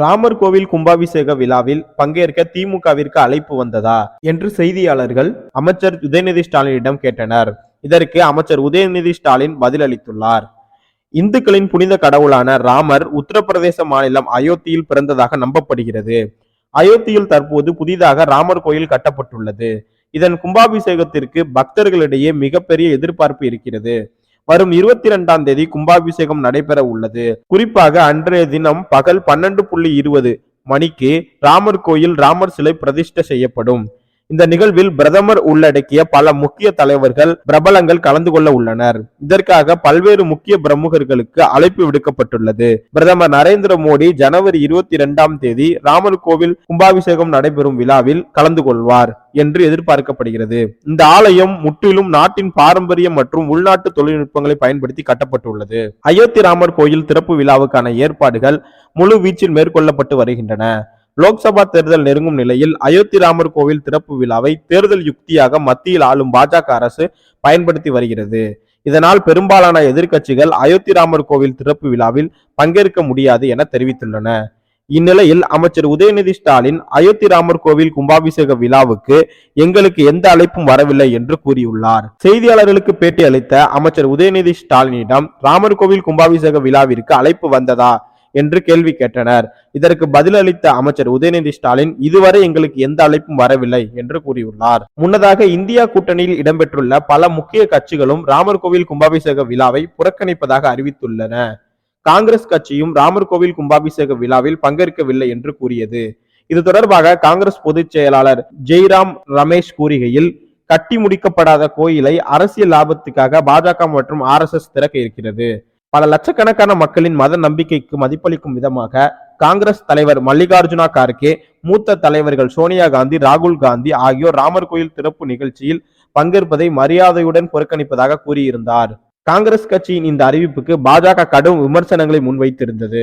ராமர் கோவில் கும்பாபிஷேக விழாவில் பங்கேற்க திமுகவிற்கு அழைப்பு வந்ததா என்று செய்தியாளர்கள் அமைச்சர் உதயநிதி ஸ்டாலினிடம் கேட்டனர். இதற்கு அமைச்சர் உதயநிதி ஸ்டாலின் பதிலளித்துள்ளார். இந்துக்களின் புனித கடவுளான ராமர் உத்தரப்பிரதேச மாநிலம் அயோத்தியில் பிறந்ததாக நம்பப்படுகிறது. அயோத்தியில் தற்போது புதிதாக ராமர் கோயில் கட்டப்பட்டுள்ளது. இதன் கும்பாபிஷேகத்திற்கு பக்தர்களிடையே மிகப்பெரிய எதிர்பார்ப்பு இருக்கிறது. வரும் இருபத்தி இரண்டாம் தேதி கும்பாபிஷேகம் நடைபெற உள்ளது. குறிப்பாக அன்றைய தினம் பகல் பன்னெண்டு புள்ளி இருபது மணிக்கு ராமர் கோயில் ராமர் சிலை பிரதிஷ்டை செய்யப்படும். இந்த நிகழ்வில் பிரதமர் உள்ளடக்கிய பல முக்கிய தலைவர்கள் பிரபலங்கள் கலந்து கொள்ள உள்ளனர். இதற்காக பல்வேறு முக்கிய பிரமுகர்களுக்கு அழைப்பு விடுக்கப்பட்டுள்ளது. பிரதமர் நரேந்திர மோடி ஜனவரி இருபத்தி இரண்டாம் தேதி ராமர் கோவில் கும்பாபிஷேகம் நடைபெறும் விழாவில் கலந்து கொள்வார் என்று எதிர்பார்க்கப்படுகிறது. இந்த ஆலயம் முற்றிலும் நாட்டின் பாரம்பரிய மற்றும் உள்நாட்டு தொழில்நுட்பங்களை பயன்படுத்தி கட்டப்பட்டுள்ளது. அயோத்தி ராமர் கோயில் திறப்பு விழாவுக்கான ஏற்பாடுகள் முழு வீச்சில் மேற்கொள்ளப்பட்டு வருகின்றன. லோக்சபா தேர்தல் நெருங்கும் நிலையில் அயோத்தி ராமர் கோவில் திறப்பு விழாவை தேர்தல் யுக்தியாக மத்தியில் ஆளும் பாஜக அரசு பயன்படுத்தி வருகிறது. இதனால் பெரும்பாலான எதிர்க்கட்சிகள் அயோத்தி ராமர் கோவில் திறப்பு விழாவில் பங்கேற்க முடியாது என தெரிவித்துள்ளன. இந்நிலையில் அமைச்சர் உதயநிதி ஸ்டாலின் அயோத்தி ராமர் கோவில் கும்பாபிஷேக விழாவுக்கு எங்களுக்கு எந்த அழைப்பும் வரவில்லை என்று கூறியுள்ளார். செய்தியாளர்களுக்கு பேட்டி அளித்த அமைச்சர் உதயநிதி ஸ்டாலினிடம் ராமர் கோவில் கும்பாபிஷேக விழாவிற்கு அழைப்பு வந்ததா? என்று கேள்வி கேட்டனர். இதற்கு பதிலளித்த அமைச்சர் உதயநிதி ஸ்டாலின் இதுவரை எங்களுக்கு எந்த அழைப்பும் வரவில்லை என்று கூறியுள்ளார். முன்னதாக இந்தியா கூட்டணியில் இடம்பெற்றுள்ள பல முக்கிய கட்சிகளும் ராமர் கோவில் கும்பாபிஷேக விழாவை புறக்கணிப்பதாக அறிவித்துள்ளன. காங்கிரஸ் கட்சியும் ராமர் கோவில் கும்பாபிஷேக விழாவில் பங்கேற்கவில்லை என்று கூறியது. இது தொடர்பாக காங்கிரஸ் பொதுச் செயலாளர் ஜெய்ராம் ரமேஷ் கூறுகையில் கட்டி முடிக்கப்படாத கோயிலை அரசியல் லாபத்துக்காக பாஜக மற்றும் ஆர் எஸ் எஸ் திறக்க இருக்கிறது. பல லட்சக்கணக்கான மக்களின் மத நம்பிக்கைக்கு மதிப்பளிக்கும் விதமாக காங்கிரஸ் தலைவர் மல்லிகார்ஜுனா கார்கே மூத்த தலைவர்கள் சோனியா காந்தி ராகுல் காந்தி ஆகியோர் ராமர் கோயில் திறப்பு நிகழ்ச்சியில் பங்கேற்பதை மரியாதையுடன் புறக்கணிப்பதாக கூறியிருந்தார். காங்கிரஸ் கட்சியின் இந்த அறிவிப்புக்கு பாஜக கடும் விமர்சனங்களை முன்வைத்திருந்தது.